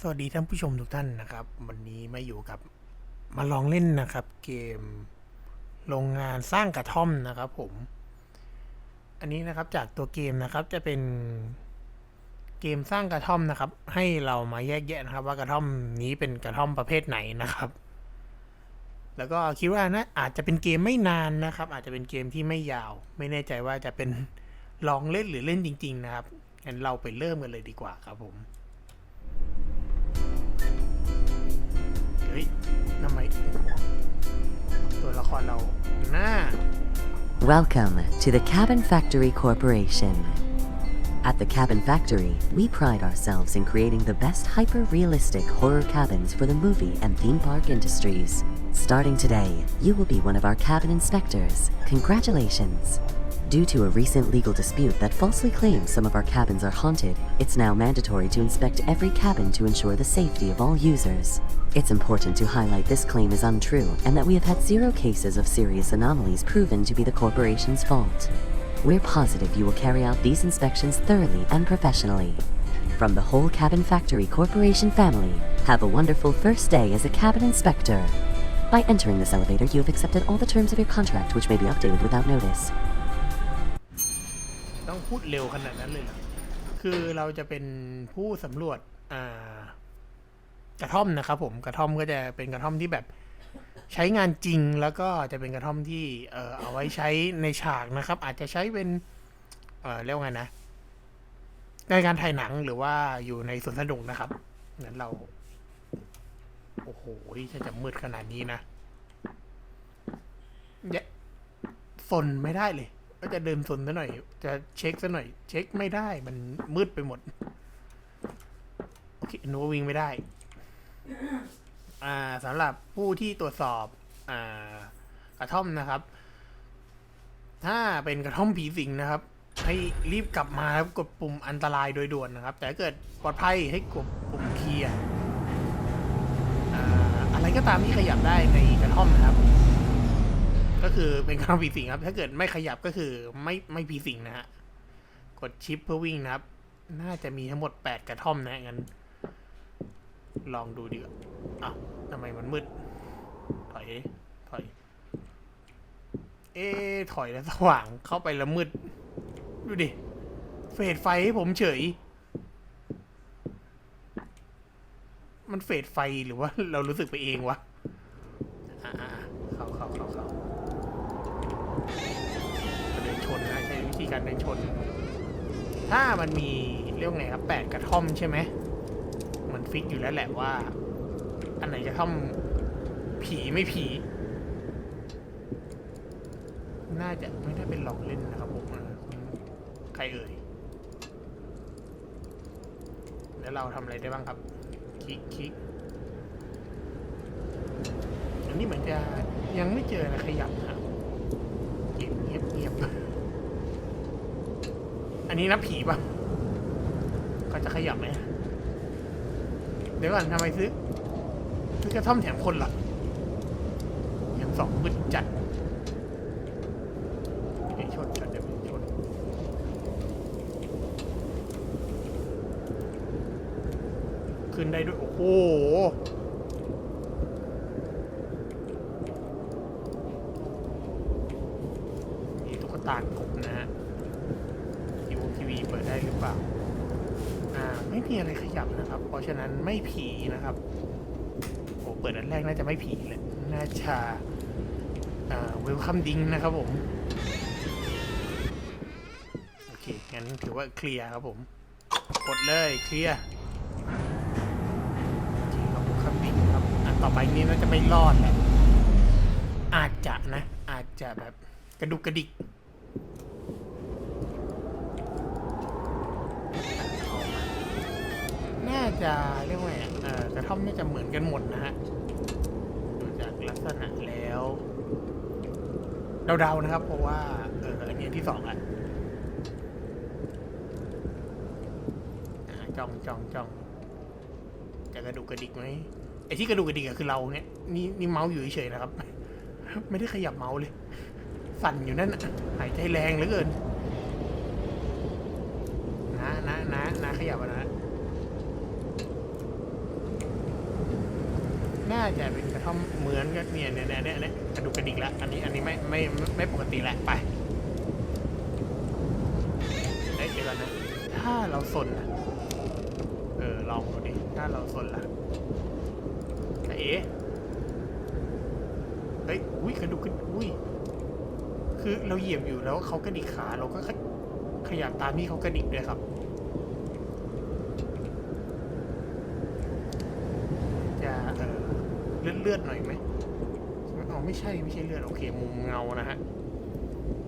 สวัสดีท่านผู้ชมทุกท่านนะครับ วันนี้มาอยู่กับมาลองเล่นนะครับ เกมโรงงานสร้างกระท่อมนะครับ ผม อันนี้นะครับจากตัวเกมนะครับจะเป็นเกมสร้างกระท่อมนะครับ ให้เรามาแยกแยะนะครับ ว่ากระท่อมนี้เป็นกระท่อมประเภทไหนนะครับ แล้วก็คิดว่านะอาจจะเป็นเกมไม่นานนะครับ อาจจะเป็นเกมที่ไม่ยาว ไม่แน่ใจว่าจะเป็นลองเล่นหรือเล่นจริง ๆ นะครับงั้นเราไปเริ่มกันเลยดีกว่าครับผม ฮ้ยทำไมตัวละครเราหน้า Welcome to the Cabin Factory Corporation. At the Cabin Factory, we pride ourselves in creating the best hyper realistic horror cabins for the movie and theme park industries. Starting today, you will be one of our cabin inspectors. Congratulations! Due to a recent legal dispute that falsely claims some of our cabins are haunted, it's now mandatory to inspect every cabin to ensure the safety of all users. It's important to highlight this claim is untrue and that we have had zero cases of serious anomalies proven to be the corporation's fault. We're positive you will carry out these inspections thoroughly and professionally. From the whole Cabin Factory Corporation family, have a wonderful first day as a cabin inspector. By entering this elevator, you have accepted all the terms of your contract, which may be updated without notice. ต้องพูดเร็วขนาดนั้นเลยเหรอ คือเราจะเป็นผู้สำรวจ อ่า กระท่อมนะครับผมกระท่อมก็จะเป็นกระท่อมที่แบบใช้งานจริงแล้วก็จะเป็นกระท่อมที่เออเอาไว้ใช้ในฉากนะครับ อาจจะใช้เป็นเออเรียกว่าไงนะ ในการถ่ายหนังหรือว่าอยู่ในสวนสนุกนะครับงั้นเราโอ้โหถ้าจะมืดขนาดนี้นะแยะฝนไม่ได้เลย ก็จะเดินสนซะหน่อย จะเช็คซะหน่อย เช็คไม่ได้มันมืดไปหมด โอเคหนูวิ่งไม่ได้ อ่าสำหรับผู้ที่ตรวจสอบอ่ากระท่อมนะครับ ถ้าเป็นกระท่อมผีสิงนะครับ ให้รีบกลับมาแล้วกดปุ่มอันตรายโดยด่วนนะครับ แต่เกิดปลอดภัยให้กดปุ่มเคลียร์อ่าอะไรก็ตามที่ขยับได้ในกระท่อมนะครับ ก็คือเป็นกระท่อมผีสิงครับ ถ้าเกิดไม่ขยับก็คือไม่ไม่ผีสิงนะฮะกดชิปเพื่อวิ่งนะครับ น่าจะมีทั้งหมดแปดกระท่อมนะงั้น ลองดูดีกว่าอ้าวทำไมมันมืด ถอย ถอย เอ๊ะถอยแล้วสว่าง เข้าไปแล้วมืด ดูดิ เฟดไฟให้ผมเฉย มันเฟดไฟหรือว่า เรารู้สึกไปเองวะอ่าเข้าเข้าเข้าเข้าเดินชนนะใช้วิธีการเดินชน ถ้ามันมีเรียกว่าไงครับแปดกระท่อมใช่ไหมมัน ฟิกอยู่แล้วแหละว่า อันไหนกระท่อมผีไม่ผี น่าจะไม่ได้เป็นหลอกเล่นนะครับผมใครเอ่ย แล้วเราทำอะไรได้บ้างครับ คลิกคลิกอันนี้เหมือนจะยังไม่เจออะขยับนะเงียบเงียบเงียบอันนี้นับผีปะเขาจะขยับไหม ดี๋ยวก่อนทำไมซื้อซื้อกระท่อมแถมคนละยังสองมืดจัดไอ้ชนชนเดี๋ยวชนขึ้นได้ด้วย โอ้โหมีตุ๊กตากบนะฮะทีวีทีวีเปิดได้หรือเปล่า อ่า ไม่มีอะไรขยับนะครับ เพราะฉะนั้นไม่ผีนะครับโอ้เปิดอันแรกน่าจะไม่ผีเลยน่าจะอ่าเวลคัมดิงนะครับผม โอเค งั้นถือว่าเคลียร์ครับผม กดเลยเคลียร์โอเคครับเวลคัมดิงครับ อันต่อไปนี้น่าจะไม่รอดแหละอาจจะนะ อาจจะแบบกระดุกกระดิก น่า จะเรียกว่าไงอะเอ่อกระท่อมน่าจะเหมือนกันหมดนะฮะดูจากลักษณะแล้วเดาๆนะครับ เพราะว่าเอออันนี้ที่สองอะจ้องจ้องจ้องจะกระดูกกระดิกไหมไอ้ที่กระดูกกระดิกคือเราเนี่ยนี่นี่เมาส์อยู่เฉยๆนะครับ ไม่ได้ขยับเมาส์เลย สั่นอยู่นั่นหายใจแรงเหลือเกิน นะนะนะนะขยับอะนะาจะเป็นกระท่อมเหมือนกันเนี่ยเนี่ยเนี่ยเนี่ยกระดูกกระดิกละอันนี้อันนี้ไม่ไม่ไม่ปกติละไปเอ้ยเดี๋ยวก่อนนะถ้าเราสนนะเออลองดูดิถ้าเราสนล่ะเอ๊ะเฮ้ยอุ้ยกระดูกกระอุ้ยคือเราเหยียบอยู่แล้วเขากระดิกขาเราก็ขยับตามที่เขากระดิกด้วยครับ จะเออเลือดเลือดหน่อยไหมอ๋อไม่ใช่ไม่ใช่เลือดโอเค มุมเงานะฮะ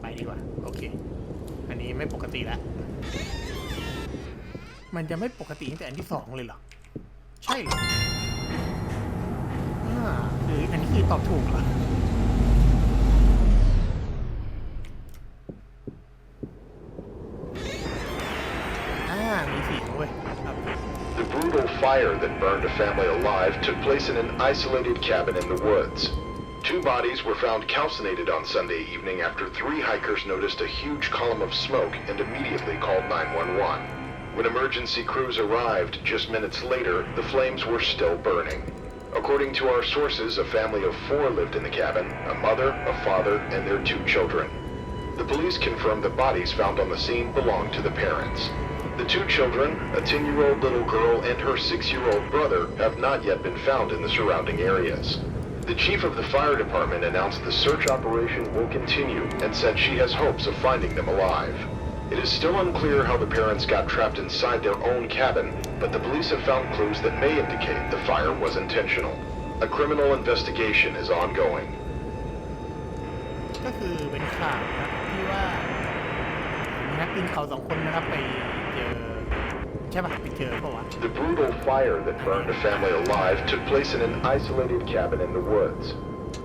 ไปดีกว่า โอเค อันนี้ไม่ปกติแล้วมันจะไม่ปกติตั้งแต่อันที่สองเลยเหรอ ใช่เหรออ่าคืออันนี้คือตอบถูกเหรอ fire that burned a family alive took place in an isolated cabin in the woods. Two bodies were found calcinated on Sunday evening after three hikers noticed a huge column of smoke and immediately called 911. When emergency crews arrived just minutes later, the flames were still burning. According to our sources, a family of four lived in the cabin a mother, a father, and their two children. The police confirmed the bodies found on the scene belonged to the parents. The two children, a 10 year old little girl and her 6 year old brother, have not yet been found in the surrounding areas. The chief of the fire department announced the search operation will continue and said she has hopes of finding them alive. It is still unclear how the parents got trapped inside their own cabin, but the police have found clues that may indicate the fire was intentional. A criminal investigation is ongoing. ก็คือเป็นข่าวนะครับที่ว่ามีนักปีนเขาสองคนนะครับไปเจอใ ช่ป่ะไปเจอเปล่าวะ The brutal fire that burned a family alive took place in an isolated cabin in the woods.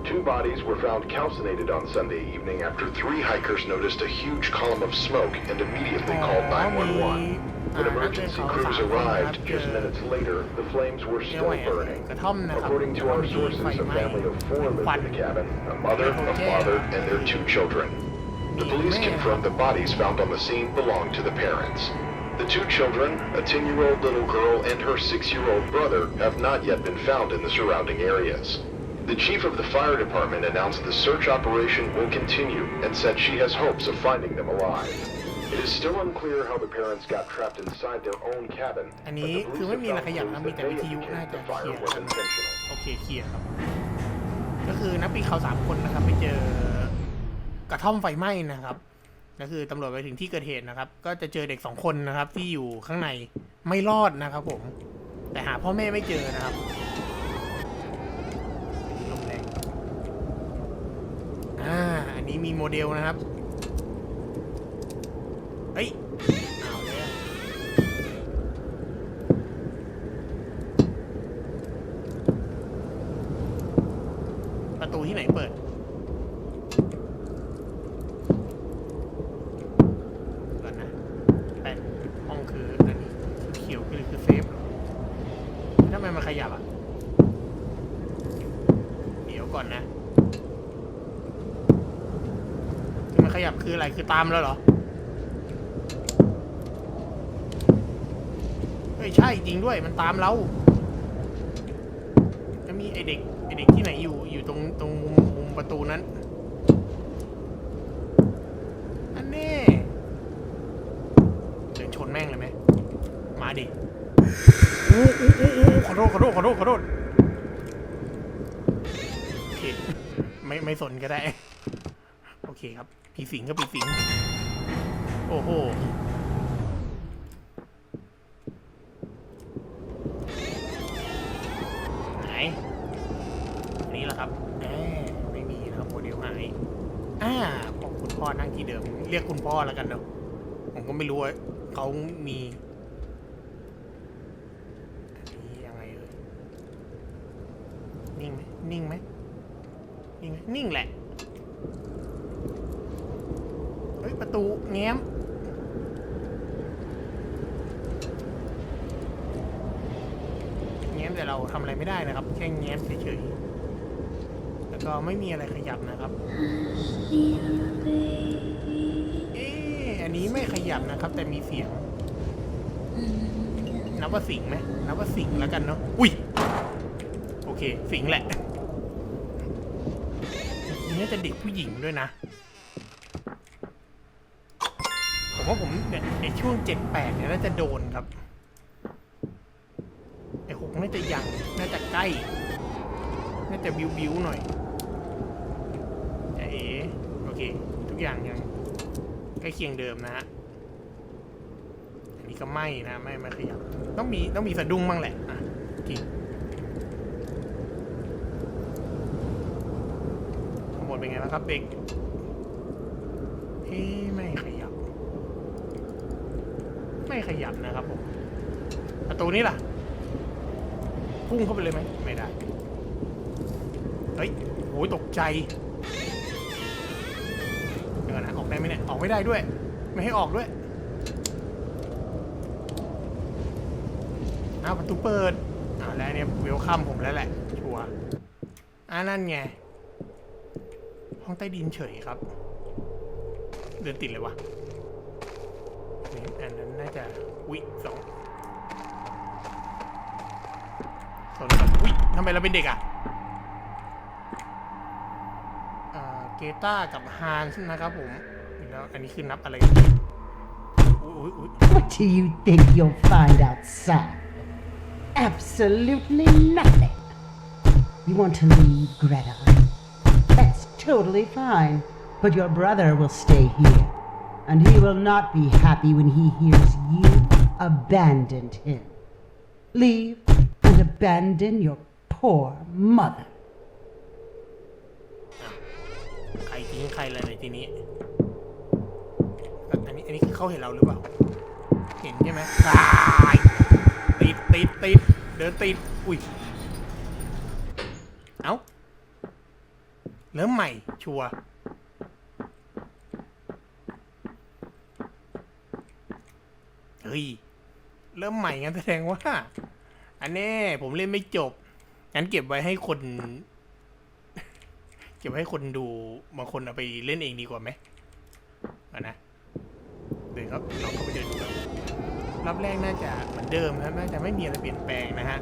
Two bodies were found calcinated on Sunday evening after three hikers noticed a huge column of smoke and immediately called 911. When emergency crews arrived just minutes later, the flames were เรียก still ว่าไง burning. กระท่อมนะครับ According to our มี sources, ไฟ a ไหม้ family of four ควัน lived in the cabin, a mother, a father, and their two children. The police confirmed the bodies found on the scene belonged to the parents. The two children, a 10-year-old little girl and her 6-year-old brother, have not yet been found in the surrounding areas. The chief of the fire department announced the search operation will continue and said she has hopes of finding them alive. It is still unclear how the parents got trapped inside their own cabin, อัน but นี้ the คือ police ไม่ have มีอะไร found ขยับ clues นะมี that แต่ may วิทยุ indicate น่าจะ the เคลี fire ยร์ was กัน intentional. โอเคเคลียร์ครับ ก็คือนักปีนเขาสามคนนะครับ ไปเจอกระท่อมไฟไหม้นะครับ ก็คือตำรวจไปถึงที่เกิดเหตุนะครับ ก็จะเจอเด็กสองคนนะครับ ที่อยู่ข้างในไม่รอดนะครับผม แต่หาพ่อแม่ไม่เจอนะครับลมแรงอ่าอันนี้มีโมเดลนะครับ เฮ้ยเอาแล้วประตูที่ไหนเปิด ก่อนนะแปดห้องคืออันนี้เขียวคือคือเซฟเหรอทำไมมันขยับอะ เดี๋ยวก่อนนะที่มันขยับคืออะไร คือตามแล้วเหรอ เฮ้ย ใช่จริงด้วย มันตามเราจะมีไอเด็กไอเด็กที่ไหนอยู่อยู่ตรงตรงมุมมุมประตูนั้นอันนี้เดินชนแม่งเลยไหมมาดิอู้อู้อู้ อู้ขอโทษขอโทษขอโทษขอโทษโอเคไม่ไม่สนก็ได้ โอเคครับผีสิงก็ผีสิง โอ้โหไหนอันนี้แหละครับแหมไม่มีนะครับโมเดลหายอ่าของคุณพ่อนั่งที่เดิม เรียกคุณพ่อแล้วกันเนาะผมก็ไม่รู้ว่าเขามีอันนี้ยังไงเอ่ย นิ่งไหมนิ่งไหมนิ่งไหมนิ่งแหละ เฮ้ย ประตูแง้มแง้มแต่เราทำอะไรไม่ได้นะครับ แค่แง้มเฉยๆ แล้วก็ไม่มีอะไรขยับนะครับ เอ๊ะอันนี้ไม่ขยับนะครับ แต่มีเสียง นับว่าสิงไหมนับว่าสิงแล้วกันเนาะ อุ้ย โอเคเคสิงแหละ น่าจะเด็กผู้หญิงด้วยนะ ผมว่าผมเนี่ยในช่วงเจ็ดแปดเนี่ยน่าจะโดนครับ ไอหกน่าจะยัง น่าจะใกล้ น่าจะบิวบิวหน่อยแต่เอ๋โอเค ทุกอย่างยังใกล้เคียงเดิมนะฮะอันนี้ก็ไม่นะ ไม่ไม่ขยับ ต้องมีต้องมีสะดุ้งบ้างแหละ อะทั้งหมด เป็นไงบ้างครับเบกเอ๊ไม่ขยับ ไม่ขยับนะครับผมประตูนี้ล่ะ พุ่งเข้าไปเลยไหมไม่ได้เฮ้ยโหตกใจเดี๋ยวก่อนนะออกได้ไหมเนี่ยออกไม่ได้ด้วย ไม่ให้ออกด้วยอ้าวประตูเปิดอ้าวแล้วเนี่ยเวลคัมผมแล้วแหละชัวร์อ่านั่นไง ห้องใต้ดินเฉยครับ เดินติดเลยวะอันนั้นน่าจะวิสองสองวิทำไมเราเป็นเด็กอะอ่าเกต้ากับฮานนะครับผมแล้วอันนี้คือนับอะไรกัน What do you think you'll find outside? Absolutely nothing. You want to leave, Greta? That's totally fine. But your brother will stay here. And he will not be happy when he hears you abandoned him. Leave and abandon your poor mother. ใครทิ้งใครเลยในทีนี้ อันนี้ อันนี้คือเขาเห็นเราหรือเปล่า เห็นใช่ไหมตายติดติดติดเดินติด อุ้ย เอ้า เริ่มใหม่ ชัวร์เฮ้ย เริ่มใหม่งั้นแสดงว่า อันแน่ผมเล่นไม่จบ งั้นเก็บไว้ให้คน เก็บไว้ให้คนดูบางคนเอาไปเล่นเองดีกว่าไหมเอานะเดินครับเข้าไปเดินดูครับรอบแรกน่าจะเหมือนเดิมนะน่าจะไม่มีอะไรเปลี่ยนแปลงนะฮะ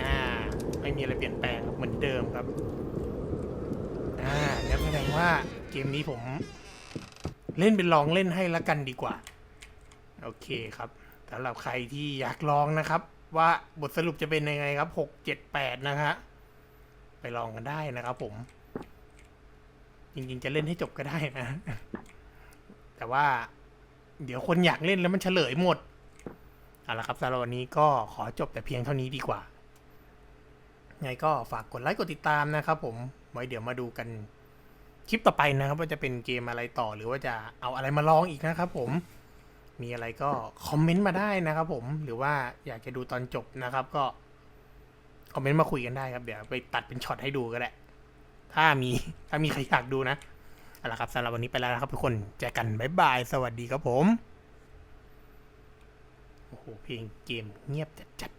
อ่า ไม่มีอะไรเปลี่ยนแปลงครับเหมือนเดิมครับ อ่าแล้วแสดงว่าเกมนี้ผม เล่นเป็นลองเล่นให้ละกันดีกว่า โอเคครับสำหรับใครที่อยากลองนะครับ ว่าบทสรุปจะเป็นยังไงครับหกเจ็ดแปดนะฮะไปลองกันได้นะครับผม จริงๆจะเล่นให้จบก็ได้นะ แต่ว่า เดี๋ยวคนอยากเล่นแล้วมันเฉลยหมดเอาละครับสำหรับวันนี้ก็ขอจบแต่เพียงเท่านี้ดีกว่า ไงก็ฝากกดไลค์กดติดตามนะครับผมไว้เดี๋ยวมาดูกันคลิปต่อไปนะครับ ว่าจะเป็นเกมอะไรต่อหรือว่าจะเอาอะไรมาลองอีกนะครับผมมีอะไรก็คอมเมนต์มาได้นะครับผมหรือว่าอยากจะดูตอนจบนะครับ ก็คอมเมนต์มาคุยกันได้ครับเดี๋ยวไปตัดเป็นช็อตให้ดูก็ได้ถ้ามีถ้ามีใครอยากดูนะเอาละครับสำหรับวันนี้ไปแล้วนะครับทุกคนเจอกันบ๊ายบายสวัสดีครับผมโอ้โหเพลงเกมเงียบจัด